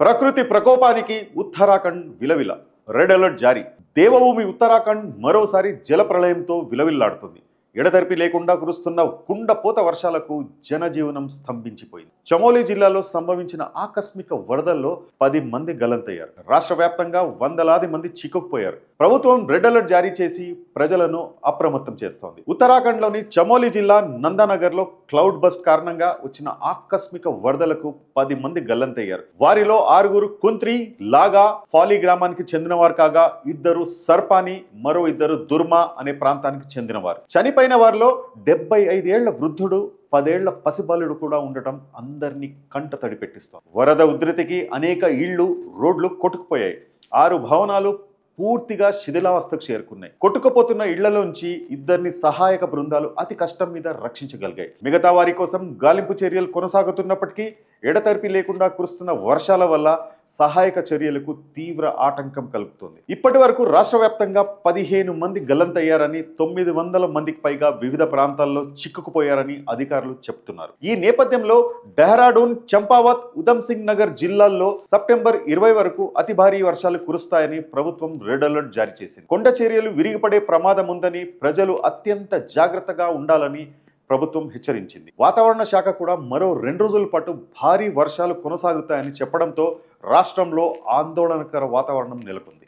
ప్రకృతి ప్రకోపానికి ఉత్తరాఖండ్ విలవిల. రెడ్ అలర్ట్ జారీ. దేవభూమి ఉత్తరాఖండ్ మరోసారి జల ప్రళయంతో విలవిల్లాడుతుంది. ఎడతెరిపి లేకుండా కురుస్తున్న కుండపోత వర్షాలకు జనజీవనం స్తంభించిపోయింది. చమోలి జిల్లాలో సంభవించిన ఆకస్మిక వరదల్లో పది మంది గలంతయ్యారు. రాష్ట్ర వ్యాప్తంగా వందలాది మంది చిక్కుకుపోయారు. ప్రభుత్వం రెడ్ అలర్ట్ జారీ చేసి ప్రజలను అప్రమత్తం చేస్తోంది. ఉత్తరాఖండ్లోని చమోలి జిల్లా నందానగర్లో క్లౌడ్ బస్ట్ కారణంగా వచ్చిన ఆకస్మిక వరదలకు పది మంది గల్లంతయ్యారు వారిలో ఆరుగురు కుంత్రి లాగా ఫాలి గ్రామానికి చెందినవారు కాగా ఇద్దరు సర్పాని మరో ఇద్దరు దుర్మా అనే ప్రాంతానికి చెందినవారు. చనిపోయి చనిపోయిన వారిలో డెబ్బై ఐదేళ్ళ వృద్ధుడు పదేళ్ళ పసిబాలుడు కూడా ఉండటం అందరినీ కంట తడిపెట్టిస్తాం వరద ఉధృతికి అనేక ఇళ్ళు రోడ్లు కొట్టుకుపోయాయి. ఆరు భవనాలు పూర్తిగా శిథిలావస్థకు చేరుకున్నాయి. కొట్టుకుపోతున్న ఇళ్ళలోంచి ఇద్దరిని సహాయక బృందాలు అతి కష్టం మీద రక్షించగలిగాయి. మిగతా వారి కోసం గాలింపు చర్యలు కొనసాగుతున్నప్పటికీ ఎడతెరిపి లేకుండా కురుస్తున్న వర్షాల వల్ల సహాయక చర్యలకు తీవ్ర ఆటంకం కలుగుతుంది. ఇప్పటి వరకు రాష్ట్ర వ్యాప్తంగా పదిహేను మంది గల్లంతయ్యారని తొమ్మిది వందల మందికి పైగా వివిధ ప్రాంతాల్లో చిక్కుకుపోయారని అధికారులు చెప్తున్నారు ఈ నేపథ్యంలో డెహ్రాడూన్ చంపావత్ ఉధమ్ సింగ్ నగర్ జిల్లాల్లో సెప్టెంబర్ ఇరవై వరకు అతి భారీ వర్షాలు కురుస్తాయని ప్రభుత్వం రెడ్ అలర్ట్ జారీ చేసింది. కొండ చర్యలు విరిగిపడే ప్రమాదం ఉందని ప్రజలు అత్యంత జాగ్రత్తగా ఉండాలని ప్రభుత్వం హెచ్చరించింది. వాతావరణ శాఖ కూడా మరో రెండు రోజుల పాటు భారీ వర్షాలు కొనసాగుతాయని చెప్పడంతో రాష్ట్రంలో ఆందోళనకర వాతావరణం నెలకొంది.